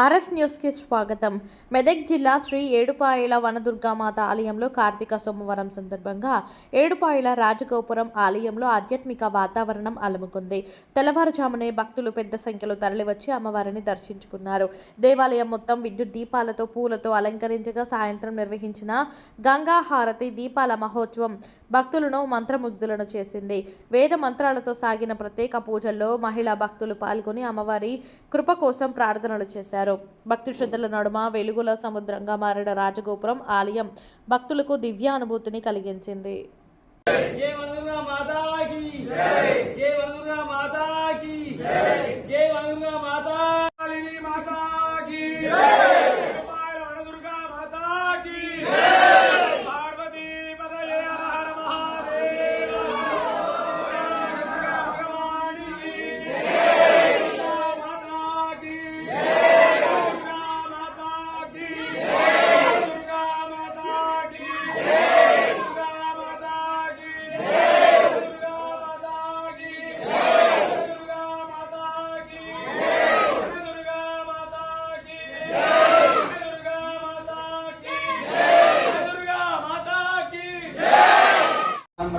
RS న్యూస్కి స్వాగతం. మెదక్ జిల్లా శ్రీ ఏడుపాయల వనదుర్గామాత ఆలయంలో కార్తీక సోమవారం సందర్భంగా ఏడుపాయల రాజగోపురం ఆలయంలో ఆధ్యాత్మిక వాతావరణం అలముకుంది. తెల్లవారుజామునే భక్తులు పెద్ద సంఖ్యలో తరలివచ్చి అమ్మవారిని దర్శించుకున్నారు. దేవాలయం మొత్తం విద్యుత్ దీపాలతో పూలతో అలంకరించగా సాయంత్రం నిర్వహించిన గంగా హారతి దీపాల మహోత్సవం భక్తులను మంత్రముగ్ధులను చేసింది. వేద మంత్రాలతో సాగిన ప్రత్యేక పూజల్లో మహిళా భక్తులు పాల్గొని అమ్మవారి కృప కోసం ప్రార్థనలు చేశారు. భక్తి శ్రద్ధల నడుమ వెలుగుల సముద్రంగా మారిన రాజగోపురం ఆలయం భక్తులకు దివ్యానుభూతిని కలిగించింది.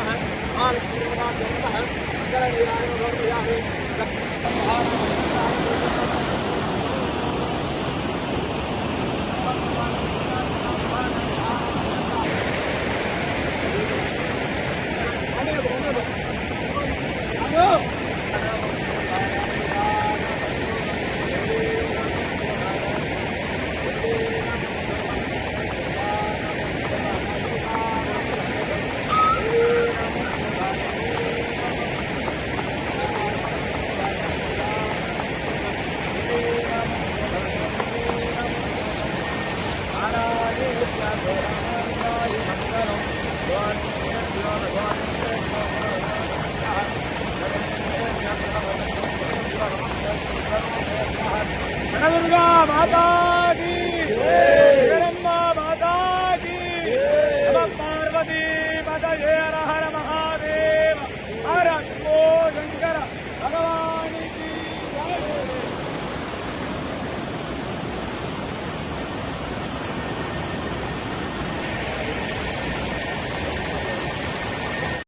قال قال قال قال قال قال قال That's it.